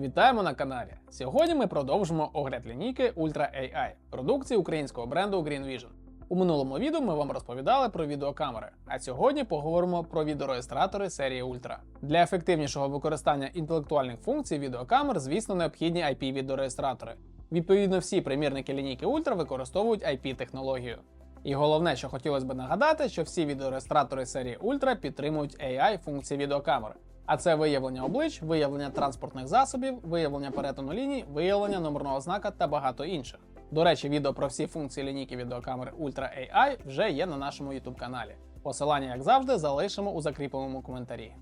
Вітаємо на каналі. Сьогодні ми продовжимо огляд лінійки Ultra AI, продукції українського бренду Green Vision. У минулому відео ми вам розповідали про відеокамери, а сьогодні поговоримо про відеореєстратори серії Ultra. Для ефективнішого використання інтелектуальних функцій відеокамер, звісно, необхідні IP-відеореєстратори. Відповідно, всі примірники лінійки Ultra використовують IP-технологію. І головне, що хотілося б нагадати, що всі відеореєстратори серії Ultra підтримують AI функції відеокамери. А це виявлення облич, виявлення транспортних засобів, виявлення перетину ліній, виявлення номерного знака та багато інших. До речі, відео про всі функції лінійки відеокамери Ultra AI вже є на нашому YouTube каналі. Посилання, як завжди, залишимо у закріпленому коментарі.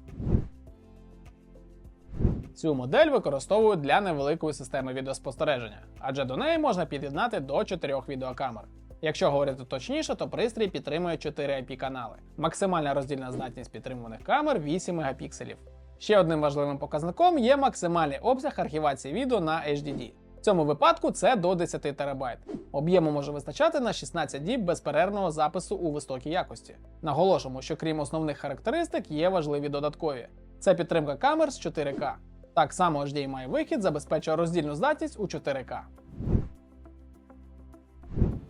Цю модель використовують для невеликої системи відеоспостереження, адже до неї можна під'єднати до 4 відеокамер. Якщо говорити точніше, то пристрій підтримує 4 IP-канали. Максимальна роздільна здатність підтримуваних камер 8 мегапікселів. Ще одним важливим показником є максимальний обсяг архівації відео на HDD. В цьому випадку це до 10 ТБ. Об'єму може вистачати на 16 діб безперервного запису у високій якості. Наголошуємо, що крім основних характеристик є важливі додаткові. Це підтримка камер з 4К. Так само HDMI вихід забезпечує роздільну здатність у 4К.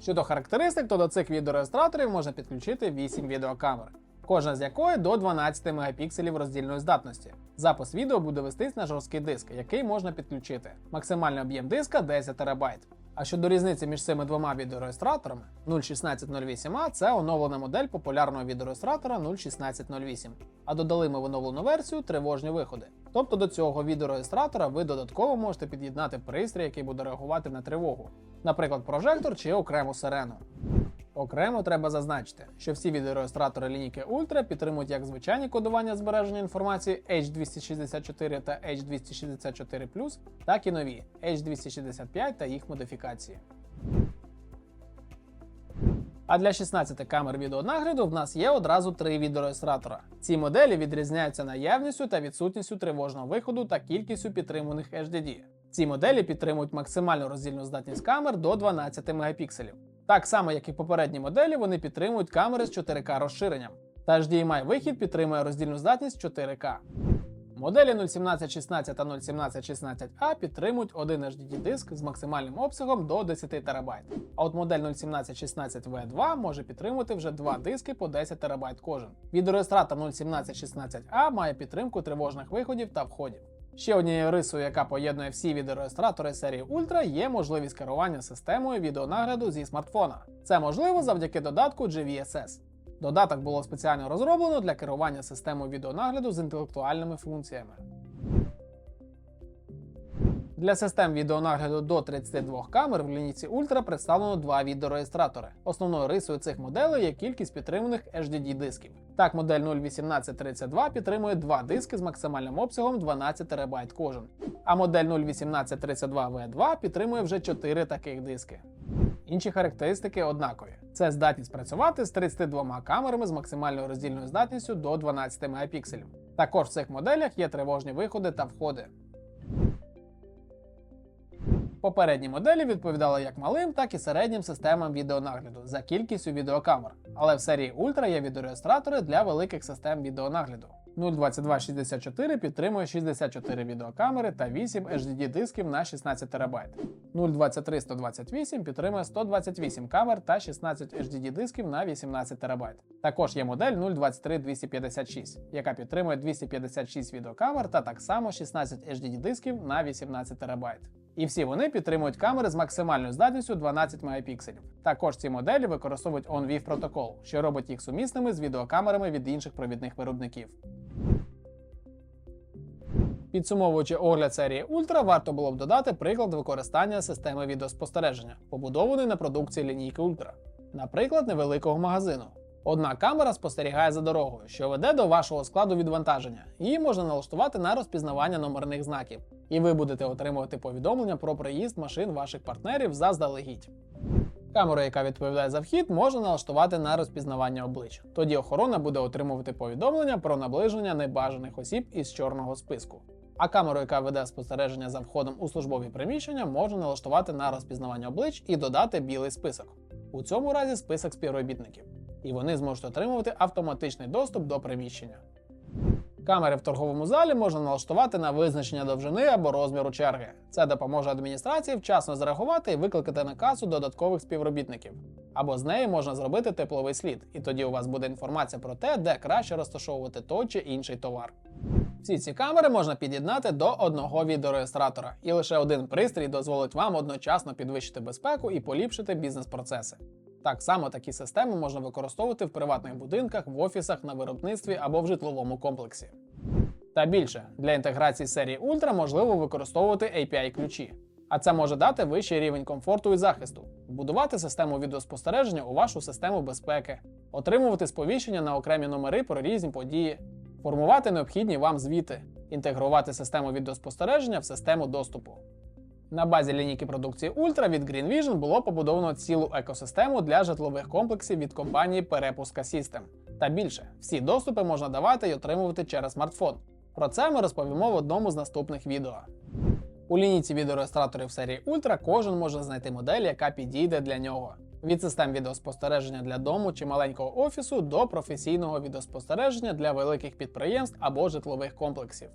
Щодо характеристик, то до цих відеореєстраторів можна підключити 8 відеокамер, кожна з якої до 12 мегапікселів роздільної здатності. Запис відео буде вестись на жорсткий диск, який можна підключити. Максимальний об'єм диска 10 ТБ. А щодо різниці між цими двома відеореєстраторами 01608A це оновлена модель популярного відеореєстратора 01608. А додали ми в оновлену версію тривожні виходи. Тобто до цього відеореєстратора ви додатково можете під'єднати пристрій, який буде реагувати на тривогу, наприклад, прожектор чи окрему сирену. Окремо треба зазначити, що всі відеореєстратори лінійки Ultra підтримують як звичайні кодування збереження інформації H264 та H264, так і нові H265 та їх модифікації. А для 16 камер відеонагляду в нас є одразу три відеореєстратора. Ці моделі відрізняються наявністю та відсутністю тривожного виходу та кількістю підтримуваних HDD. Ці моделі підтримують максимальну роздільну здатність камер до 12 мегапікселів. Так само, як і попередні моделі, вони підтримують камери з 4К розширенням. Та HDMI вихід підтримує роздільну здатність 4К. Моделі 01716 та 01716A підтримують один HDD диск з максимальним обсягом до 10 ТБ. А от модель 01716V2 може підтримувати вже два диски по 10 ТБ кожен. Відеореєстратор 01716A має підтримку тривожних виходів та входів. Ще однією рисою, яка поєднує всі відеореєстратори серії Ultra, є можливість керування системою відеонагляду зі смартфона. Це можливо завдяки додатку GVSS. Додаток було спеціально розроблено для керування системою відеонагляду з інтелектуальними функціями. Для систем відеонагляду до 32 камер в лінійці Ultra представлено два відеореєстратори. Основною рисою цих моделей є кількість підтриманих HDD дисків. Так, модель 01832 підтримує два диски з максимальним обсягом 12 ТБ кожен. А модель 01832V2 підтримує вже 4 таких диски. Інші характеристики однакові: це здатність працювати з 32 камерами з максимальною роздільною здатністю до 12 мегапікселів. Також в цих моделях є тривожні виходи та входи. Попередні моделі відповідали як малим, так і середнім системам відеонагляду за кількістю відеокамер. Але в серії Ultra є відеореєстратори для великих систем відеонагляду. 02264 підтримує 64 відеокамери та 8 HDD дисків на 16 ТБ. 023128 підтримує 128 камер та 16 HDD дисків на 18 ТБ. Також є модель 023256, яка підтримує 256 відеокамер та так само 16 HDD дисків на 18 ТБ. І всі вони підтримують камери з максимальною здатністю 12 мегапікселів. Також ці моделі використовують OnVIF протокол, що робить їх сумісними з відеокамерами від інших провідних виробників. Підсумовуючи огляд серії Ultra, варто було б додати приклад використання системи відеоспостереження, побудованої на продукції лінійки Ultra, наприклад, невеликого магазину. Одна камера спостерігає за дорогою, що веде до вашого складу відвантаження. Її можна налаштувати на розпізнавання номерних знаків, і ви будете отримувати повідомлення про приїзд машин ваших партнерів заздалегідь. Камеру, яка відповідає за вхід, можна налаштувати на розпізнавання облич. Тоді охорона буде отримувати повідомлення про наближення небажаних осіб із чорного списку. А камеру, яка веде спостереження за входом у службові приміщення, можна налаштувати на розпізнавання облич і додати білий список. У цьому разі список співробітників. І вони зможуть отримувати автоматичний доступ до приміщення. Камери в торговому залі можна налаштувати на визначення довжини або розміру черги. Це допоможе адміністрації вчасно зреагувати і викликати на касу додаткових співробітників. Або з неї можна зробити тепловий слід, і тоді у вас буде інформація про те, де краще розташовувати той чи інший товар. Всі ці камери можна під'єднати до одного відеореєстратора, і лише один пристрій дозволить вам одночасно підвищити безпеку і поліпшити бізнес-процеси. Так само такі системи можна використовувати в приватних будинках, в офісах, на виробництві або в житловому комплексі. Та більше. Для інтеграції серії Ultra можливо використовувати API-ключі, а це може дати вищий рівень комфорту і захисту, вбудувати систему відеоспостереження у вашу систему безпеки, отримувати сповіщення на окремі номери про різні події, формувати необхідні вам звіти, інтегрувати систему відеоспостереження в систему доступу. На базі лінійки продукції Ultra від Green Vision було побудовано цілу екосистему для житлових комплексів від компанії Перепуска System. Та більше, всі доступи можна давати і отримувати через смартфон. Про це ми розповімо в одному з наступних відео. У лінійці відеореєстраторів серії Ultra кожен може знайти модель, яка підійде для нього. Від систем відеоспостереження для дому чи маленького офісу до професійного відеоспостереження для великих підприємств або житлових комплексів.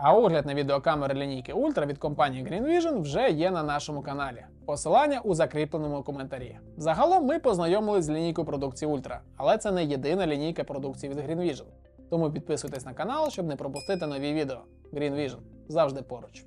А огляд на відеокамери лінійки Ultra від компанії Green Vision вже є на нашому каналі. Посилання у закріпленому коментарі. Загалом ми познайомились з лінійкою продукції Ultra, але це не єдина лінійка продукції від Green Vision. Тому підписуйтесь на канал, щоб не пропустити нові відео. Green Vision завжди поруч.